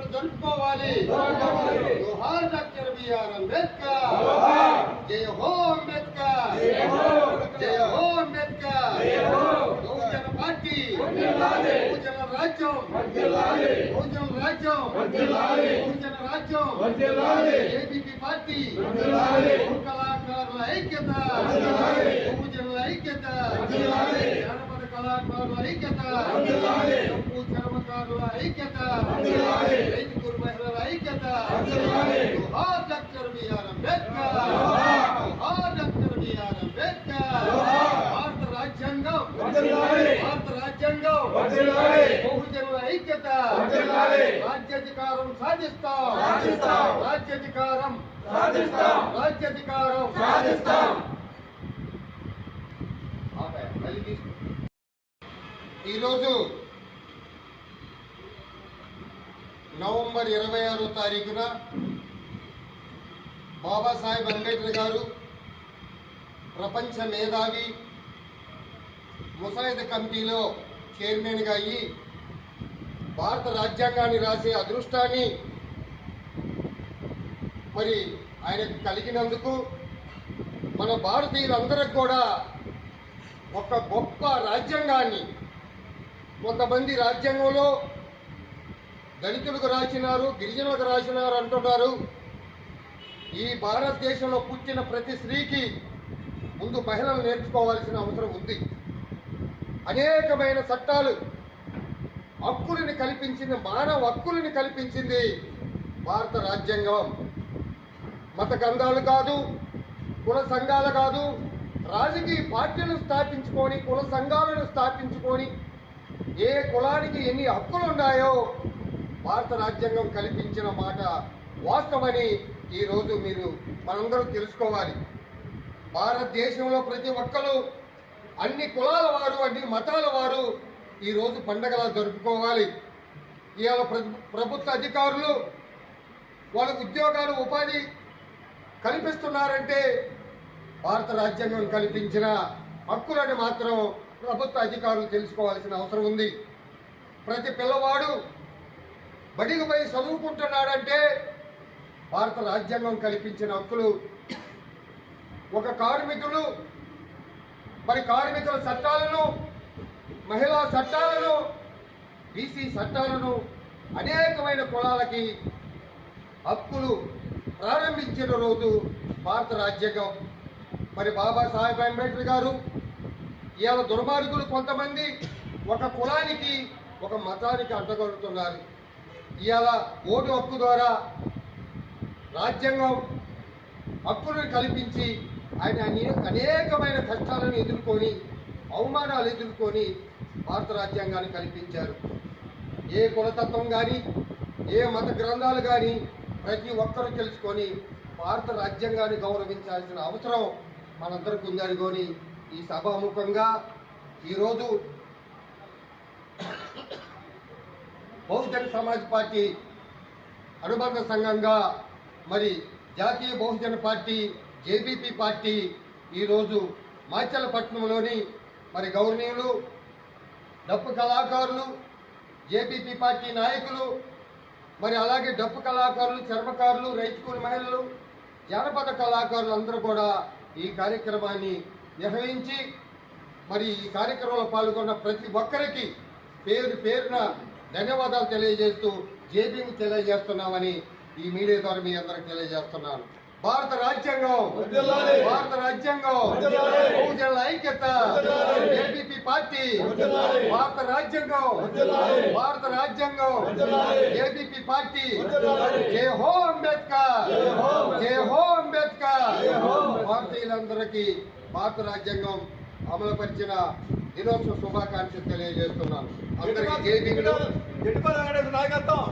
భారతీయులందరూ జరుపుకోవాలి జోహార్ డాక్టర్ బిఆర్ అంబేద్కర్ జయ హో అంబేద్కర్ జయ హో అంబేద్కర్ బహుజన పార్టీ బహుజన రాజ్యం బహుజన రాజ్యం బహుజన రాజ్యం ఏబీపీ పార్టీ బహు కళాకారుల ఐక్యత బహుజనుల ఐక్యత జానపద కళాకారుల ఐక్యత ఐక్యత. రైతు కురు మహిళల ఐక్యత. జోహార్ డాక్టర్ బిఆర్ అంబేద్కర్. జోహార్ డాక్టర్ బిఆర్ అంబేద్కర్ భారత రాజ్యాంగం భారత రాజ్యాంగం బహుజనుల ఐక్యత రాజ్యాధికారం సాధిస్తాం. రాజ్యాధికారం రాజ్యాధికారం తీసుకో. ఈరోజు నవంబర్ ఇరవై ఆరో తారీఖున బాబాసాహెబ్ అంబేద్కర్ గారు ప్రపంచ మేధావి ముసాయిద కమిటీలో చైర్మన్గా అయ్యి భారత రాజ్యాంగాన్ని రాసే అదృష్టాన్ని మరి ఆయనకు కలిగినందుకు మన భారతీయులందరికి కూడా ఒక గొప్ప రాజ్యాంగాన్ని కొంతమంది రాజ్యాంగంలో దళితులకు రాసినారు గిరిజనులకు రాసినారు అంటున్నారు. ఈ భారతదేశంలో పుట్టిన ప్రతి స్త్రీకి ముందు మహిళలు నేర్చుకోవాల్సిన అవసరం ఉంది. అనేకమైన చట్టాలు హక్కులని కల్పించింది మానవ హక్కులని కల్పించింది భారత రాజ్యాంగం. మత గ్రంథాలు కాదు కుల సంఘాలు కాదు రాజకీయ పార్టీలు స్థాపించుకొని కుల సంఘాలను స్థాపించుకొని ఏ కులానికి ఎన్ని హక్కులు ఉన్నాయో భారత రాజ్యాంగం కల్పించిన మాట వాస్తవని ఈరోజు మీరు మనందరం తెలుసుకోవాలి. భారతదేశంలో ప్రతి ఒక్కరు అన్ని కులాల వారు అన్ని మతాల వారు ఈరోజు పండగలా జరుపుకోవాలి. ఇవాళ ప్రభుత్వ అధికారులు వాళ్ళకు ఉద్యోగాలు ఉపాధి కల్పిస్తున్నారంటే భారత రాజ్యాంగం కల్పించిన హక్కులను మాత్రం ప్రభుత్వ అధికారులు తెలుసుకోవాల్సిన అవసరం ఉంది. ప్రతి పిల్లవాడు బడికి పోయి చదువుకుంటున్నాడంటే భారత రాజ్యాంగం కల్పించిన హక్కులు. ఒక కార్మికులు మరి కార్మికుల చట్టాలను మహిళా చట్టాలను బీసీ చట్టాలను అనేకమైన కులాలకి హక్కులు ప్రారంభించిన రోజు భారత రాజ్యాంగం. మరి బాబాసాహెబ్ అంబేద్కర్ గారు ఇవాళ దుర్మార్గులు కొంతమంది ఒక కులానికి ఒక మతానికి అడ్డగొడుతున్నారు ఇవాళ ఓటు హక్కు ద్వారా రాజ్యాంగం హక్కులను కల్పించి ఆయన అనేకమైన కష్టాలను ఎదుర్కొని అవమానాలు ఎదుర్కొని భారత రాజ్యాంగాన్ని కల్పించారు. ఏ కులతత్వం కానీ ఏ మత గ్రంథాలు కానీ ప్రతి ఒక్కరూ తెలుసుకొని భారత రాజ్యాంగాన్ని గౌరవించాల్సిన అవసరం మనందరికీ ఉందనుకొని ఈ సభాముఖంగా ఈరోజు బహుజన సమాజ్ పార్టీ అనుబంధ సంఘంగా మరి జాతీయ బహుజన పార్టీ జేబీపీ పార్టీ ఈరోజు మాచలపట్నంలోని మరి గౌరవనీయులు డప్పు కళాకారులు జేబీపీ పార్టీ నాయకులు మరి అలాగే డప్పు కళాకారులు చర్మకారులు రైతుకూలి మహిళలు జానపద కళాకారులు అందరూ కూడా ఈ కార్యక్రమాన్ని నిర్వహించి మరి ఈ కార్యక్రమంలో పాల్గొన్న ప్రతి ఒక్కరికి పేరు పేరున ధన్యవాదాలు తెలియజేస్తూ జేబీని తెలియజేస్తున్నామని ఈ మీడియా ద్వారా మీ అందరికి తెలియజేస్తున్నాను. భారత రాజ్యాంగం భారత రాజ్యాంగం బహుజనుల ఐక్యత ఏబీపీ పార్టీ భారత రాజ్యాంగం భారత రాజ్యాంగం ఏబీపీ పార్టీ జై హో అంబేద్కర్. జై హో అంబేద్కర్. భారతీయులందరికీ భారత రాజ్యాంగం అమలుపరిచిన దినోత్సవ శుభాకాంక్షలు తెలియజేస్తున్నాను. అందరికీ జై వెంకటేశ్వర నాయకత్వం?